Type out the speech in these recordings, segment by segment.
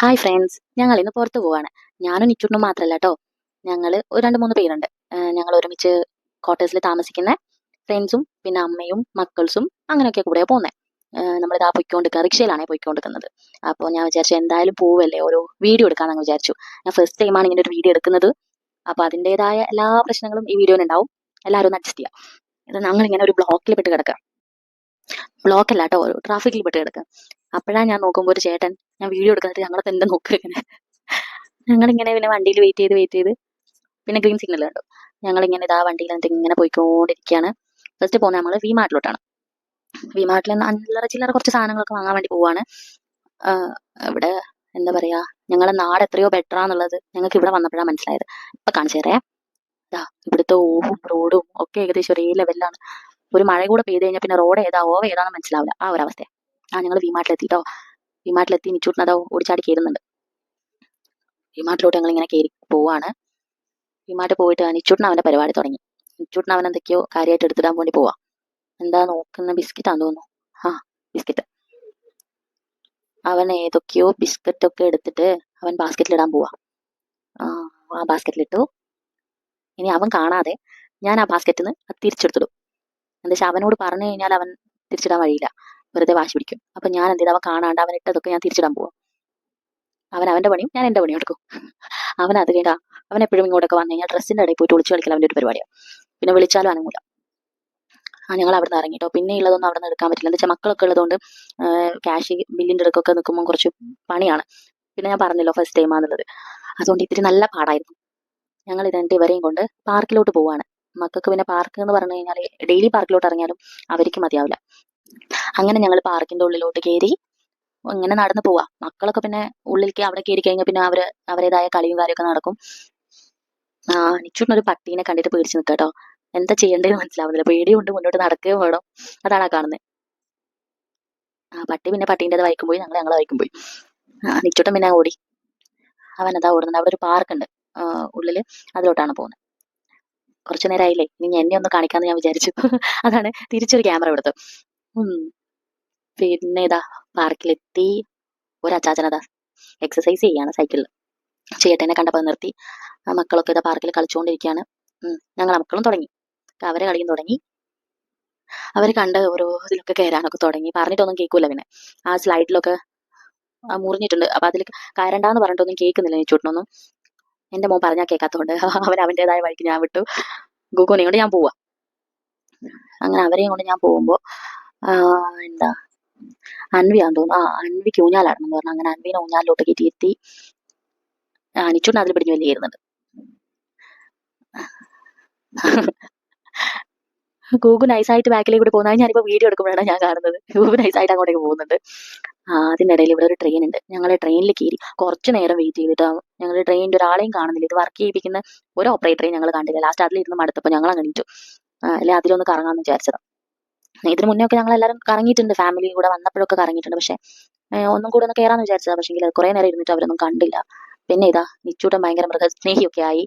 Hi friends ഞങ്ങൾ ഇന്ന് പുറത്ത് പോവാണ്. ഞാനും നിച്ചുണ്ണും മാത്രമല്ല കേട്ടോ ഞങ്ങൾ ഒരു രണ്ട് മൂന്ന് പേരുണ്ട്. ഞങ്ങൾ ഒരുമിച്ച് ക്വാർട്ടേഴ്സിൽ താമസിക്കുന്ന ഫ്രണ്ട്സും പിന്നെ അമ്മയും മക്കൾസും അങ്ങനെയൊക്കെ കൂടെ പോകുന്നത് നമ്മളിതാ പൊയ്ക്കൊണ്ടിരിക്കുക റിക്ഷയിലാണ് പോയിക്കൊണ്ടിരിക്കുന്നത്. അപ്പോൾ ഞാൻ വിചാരിച്ചു എന്തായാലും പോവല്ലേ? ഒരു വീഡിയോ എടുക്കാമെന്ന് വിചാരിച്ചു. ഞാൻ ഫസ്റ്റ് ടൈമാണ് ഇങ്ങനെ ഒരു വീഡിയോ എടുക്കുന്നത്. അപ്പോൾ അതിന്റെതായ എല്ലാ പ്രശ്നങ്ങളും ഈ വീഡിയോയിലുണ്ടാവും എല്ലാവരും ഒന്ന് അഡ്ജസ്റ്റ് ചെയ്യാം. ഇത് ഞങ്ങളിങ്ങനെ ഒരു ബ്ലോക്കിൽ പെട്ട് കിടക്കുക ബ്ലോക്കല്ല കേട്ടോ ട്രാഫിക്കിൽ പെട്ട് കിടക്കുക അപ്പോഴാണ് ഞാൻ നോക്കുമ്പോൾ ഒരു ചേട്ടൻ ഞാൻ വീഡിയോ എടുക്കാനായിട്ട് ഞങ്ങളെ തന്നെ നോക്കുക ഇങ്ങനെ. ഞങ്ങളിങ്ങനെ പിന്നെ വണ്ടിയിൽ വെയിറ്റ് ചെയ്ത് വെയിറ്റ് ചെയ്ത് പിന്നെ ഗ്രീൻ സിഗ്നൽ കണ്ടു. ഞങ്ങളിങ്ങനെ ഇതാ വണ്ടിയിൽ എന്നിട്ട് ഇങ്ങനെ പോയിക്കൊണ്ടിരിക്കുകയാണ് ഫസ്റ്റ് പോകുന്നത് നമ്മൾ വി മാർട്ടിലോട്ടാണ് വി മാർട്ടിൽ അല്ലറ ചില്ലറ കുറച്ച് സാധനങ്ങളൊക്കെ വാങ്ങാൻ വേണ്ടി പോവാണ്. ഇവിടെ എന്താ പറയാ ഞങ്ങളെ നാട് എത്രയോ ബെറ്റർ ആന്നുള്ളത് ഞങ്ങൾക്ക് ഇവിടെ വന്നപ്പോഴാണ് മനസ്സിലായത്. ഇപ്പൊ കാണിച്ചു തരേ. ഇതാ ഇവിടുത്തെ ഓവും റോഡും ഒക്കെ ഏകദേശം ഒരേ ലെവലിലാണ് ഒരു മഴ കൂടെ പെയ്ത് കഴിഞ്ഞാൽ പിന്നെ റോഡ് ഏതാ ഓവ ഏതാണെന്ന് മനസ്സിലാവില്ല. ആ ഒരു ആ ഞങ്ങൾ വിമാട്ടിലെത്തിട്ടോ വിമാട്ടിലെത്തി മാട്ടിലെത്തി അതോ ഓടിച്ചാടി കയറുന്നുണ്ട് വിമാട്ടിലോട്ട് ഞങ്ങൾ ഇങ്ങനെ കയറി പോവാണ്. ഈ മാട്ട് പോയിട്ട് നിച്ചൂട്ടിന് അവന്റെ പരിപാടി തുടങ്ങി. നിച്ചൂട്ടിന് അവൻ എന്തൊക്കെയോ കാര്യമായിട്ട് എടുത്തിടാൻ വേണ്ടി പോവാ. എന്താ നോക്കുന്ന ബിസ്ക്കറ്റാന്ന് തോന്നുന്നു. ആ ബിസ്ക്കറ്റ്. അവൻ ഏതൊക്കെയോ ബിസ്ക്കറ്റ് ഒക്കെ എടുത്തിട്ട് അവൻ ബാസ്ക്കറ്റിൽ ഇടാൻ പോവാ. ആ ബാസ്ക്കറ്റിലിട്ടു ഇനി അവൻ കാണാതെ ഞാൻ ആ ബാസ്ക്കറ്റിൽ നിന്ന് തിരിച്ചെടുത്തിടും. എന്താ അവനോട് പറഞ്ഞു കഴിഞ്ഞാൽ അവൻ തിരിച്ചിടാൻ വഴിയില്ല. വെറുതെ വാശി പിടിക്കും. അപ്പൊ ഞാൻ എന്ത് ചെയ്ത്? അവൻ കാണാണ്ട് അവൻ ഇട്ടതൊക്കെ ഞാൻ തിരിച്ചിടാൻ പോവാം. അവൻ അവന്റെ പണിയും ഞാൻ എന്റെ പണിയും എടുക്കും. അവൻ അത് കേട്ടാ അവൻ എപ്പോഴും ഇങ്ങോട്ടൊക്കെ വന്നു കഴിഞ്ഞാൽ ഡ്രസ്സിന്റെ ഇടയിൽ പോയിട്ട് ഒളിച്ചു കളിക്കൽ അവന്റെ ഒരു പരിപാടിയാണ് പിന്നെ വിളിച്ചാലും അനങ്ങൂല. ആ ഞങ്ങൾ അവിടെ നിന്ന് ഇറങ്ങിട്ടോ. പിന്നെ ഉള്ളതൊന്നും അവിടെ നിന്ന് എടുക്കാൻ പറ്റില്ല. എന്താ മക്കളൊക്കെ ഉള്ളതുകൊണ്ട് ക്യാഷ് ബില്ലിന്റെ അടുക്കൊക്കെ നിൽക്കുമ്പോൾ കുറച്ച് പണിയാണ്. പിന്നെ ഞാൻ പറഞ്ഞല്ലോ ഫസ്റ്റ് ടൈം ആണെന്നുള്ളത് അതുകൊണ്ട് ഇത്തിരി നല്ല പാടായിരുന്നു. ഞങ്ങൾ ഇത് ഇവരെയും കൊണ്ട് പാർക്കിലോട്ട് പോവാണ്. മക്കൾക്ക് പിന്നെ പാർക്ക് എന്ന് പറഞ്ഞു കഴിഞ്ഞാൽ ഡെയിലി പാർക്കിലോട്ട് ഇറങ്ങിയാലും അവർക്ക് മതിയാവില്ല. അങ്ങനെ ഞങ്ങൾ പാർക്കിന്റെ ഉള്ളിലോട്ട് കയറി ഇങ്ങനെ നടന്നു പോവാ. മക്കളൊക്കെ പിന്നെ ഉള്ളിലേക്ക് അവിടെ കയറി കഴിഞ്ഞാൽ പിന്നെ അവർ അവരുടേതായ കളിയും കാര്യമൊക്കെ നടക്കും. ആ നിച്ചൂട്ടിനൊരു പട്ടീനെ കണ്ടിട്ട് പേടിച്ച് നിൽക്കുക കേട്ടോ എന്താ ചെയ്യേണ്ടതെന്ന് മനസ്സിലാവുന്നില്ല. പേടിയുണ്ട് മുന്നോട്ട് നടക്കുകയും വേണം. അതാണ് ആ കാണുന്നത് ആ പട്ടി പിന്നെ പട്ടീന്റെ വൈക്കും പോയി ഞങ്ങൾ ഞങ്ങളെ വൈക്കും പോയി ആ നിച്ചൂട്ടൻ പിന്നെ ഓടി. അവൻ അതാ ഓടുന്നത്. അവിടെ ഒരു പാർക്ക് ഉണ്ട് ഉള്ളിൽ അതിലോട്ടാണ് പോകുന്നത് കുറച്ചു നേരമായില്ലേ ഇനി എന്നെ ഒന്ന് കാണിക്കാന്ന് ഞാൻ വിചാരിച്ചു. അതാണ് തിരിച്ചൊരു ക്യാമറ എടുത്തു പിന്നെ ഇതാ പാർക്കിലെത്തി ഒരു അച്ചാച്ചനതാ. എക്സസൈസ് ചെയ്യാണ് സൈക്കിളിൽ ചേട്ടനെ കണ്ടപ്പോൾ നിർത്തി. ആ മക്കളൊക്കെ ഇതാ പാർക്കിൽ കളിച്ചുകൊണ്ടിരിക്കുകയാണ് ഞങ്ങൾ മക്കളും തുടങ്ങി. അവരെ കളിയും തുടങ്ങി. അവർ കണ്ട് ഓരോ ഇതിലൊക്കെ കയറാനൊക്കെ തുടങ്ങി. പറഞ്ഞിട്ടൊന്നും കേൾക്കൂല പിന്നെ. ആ സ്ലൈഡിലൊക്കെ മുറിഞ്ഞിട്ടുണ്ട്. അപ്പൊ അതിൽ കയറണ്ടെന്ന് പറഞ്ഞിട്ടൊന്നും കേൾക്കുന്നില്ല ചുട്ടിനൊന്നും. എന്റെ മോൻ പറഞ്ഞാൽ കേൾക്കാത്തതുകൊണ്ട് അവൻ അവന്റെതായ വഴിക്ക് ഞാൻ വിട്ടു. ഗൂഗോനെയും കൊണ്ട് ഞാൻ പോവാ. അങ്ങനെ അവരെയും കൊണ്ട് ഞാൻ പോകുമ്പോ എന്താ? അൻവിയാന്ന് തോന്നുന്നു. ആ അൻവിക്ക് ഊഞ്ഞാലാടണം പറഞ്ഞു. അങ്ങനെ അൻവിനെ ഊഞ്ഞാലിലോട്ട് കയറ്റിയിരുത്തി അനിച്ചോണ്ട് അതിൽ പിടിഞ്ഞു വലിയ ഇരുന്നുണ്ട് ഗൂഗു നൈസായിട്ട് ബാക്കിലേക്ക് കൂടി പോകുന്നത് ഞാനിപ്പോ വീഡിയോ എടുക്കുമ്പോഴാണ് ഞാൻ കാണുന്നത്. ഗൂഗു നൈസായിട്ട് അങ്ങോട്ടേക്ക് പോകുന്നുണ്ട്. അതിനിടയിൽ ഇവിടെ ഒരു ട്രെയിൻ ഉണ്ട്. ഞങ്ങൾ ട്രെയിനിൽ കയറി കുറച്ച് നേരം വെയിറ്റ് ചെയ്തിട്ട് ഞങ്ങൾ ട്രെയിനിന്റെ ഒരാളെയും കാണുന്നില്ല. ഇത് വർക്ക് ചെയ്യിപ്പിക്കുന്ന ഒരു ഓപ്പറേറ്ററെയും ഞങ്ങൾ കണ്ടില്ല. ലാസ്റ്റ് അതിലിരുന്ന് മടുത്തപ്പോൾ ഞങ്ങൾ അങ്ങനെ അല്ലെ? അതിലൊന്ന് കറങ്ങാമെന്ന് വിചാരിച്ചതാണ് ഇതിന് മുന്നേ ഒക്കെ ഞങ്ങൾ എല്ലാവരും കറങ്ങിയിട്ടുണ്ട്. ഫാമിലി കൂടെ വന്നപ്പോഴൊക്കെ കറങ്ങിയിട്ടുണ്ട്. പക്ഷെ ഒന്നും കൂടെ ഒന്ന് കയറാന്ന് വിചാരിച്ചതാ. പക്ഷേ കുറെ നേരം ഇരുന്നിട്ട് അവരൊന്നും കണ്ടില്ല. പിന്നെ ഇതാ നിച്ചൂട്ടൻ ഭയങ്കര മൃഗസ്നേഹിയൊക്കെ ആയി.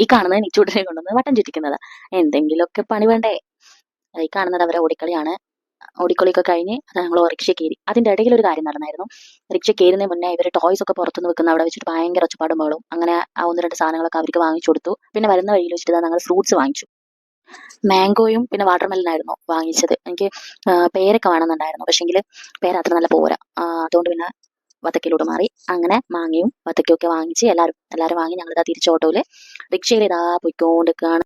ഈ കാണുന്നത് നിച്ചൂട്ടനെ കൊണ്ടുവന്ന് വട്ടം ചുറ്റിക്കുന്നത്. എന്തെങ്കിലുമൊക്കെ പണി വേണ്ടേ? ഈ കാണുന്നത് അവരെ ഓടിക്കളിയാണ്. ഓടിക്കളിയൊക്കെ കഴിഞ്ഞ് ഞങ്ങൾ റിക്ഷ കയറി. അതിന്റെ ഇടയിൽ ഒരു കാര്യം നടന്നായിരുന്നു. റിക്ഷ കയറുന്നതിന് മുന്നേ ഇവർ ടോയ്സ് ഒക്കെ പുറത്തുനിന്ന് വെക്കുന്ന അവിടെ വെച്ചിട്ട് ഭയങ്കര ഒച്ചപ്പാടും ബഹളും അങ്ങനെ ആ ഒന്ന് രണ്ട് സാധനങ്ങളൊക്കെ അവർക്ക് വാങ്ങിച്ചു കൊടുത്തു. പിന്നെ വരുന്ന വഴിയിൽ വെച്ചിട്ട് ഞങ്ങൾ ഫ്രൂട്ട്സ് വാങ്ങിച്ചു. മാംഗോയും പിന്നെ വാട്ടർമെലനായിരുന്നു വാങ്ങിച്ചത്. എനിക്ക് പേരൊക്കെ വേണമെന്നുണ്ടായിരുന്നു. പക്ഷെങ്കിൽ പേര് അത്ര നല്ല പോരാ. അതുകൊണ്ട് പിന്നെ വത്തക്കയിലോട്ട് മാറി. അങ്ങനെ മാങ്ങയും വത്തക്കയും ഒക്കെ വാങ്ങിച്ച് എല്ലാവരും എല്ലാവരും വാങ്ങി ഞങ്ങളിതാ തിരിച്ച് ഓട്ടോയിൽ റിക്ഷയിൽ ഇതാ പോയിക്കൊണ്ടിരിക്കുകയാണ്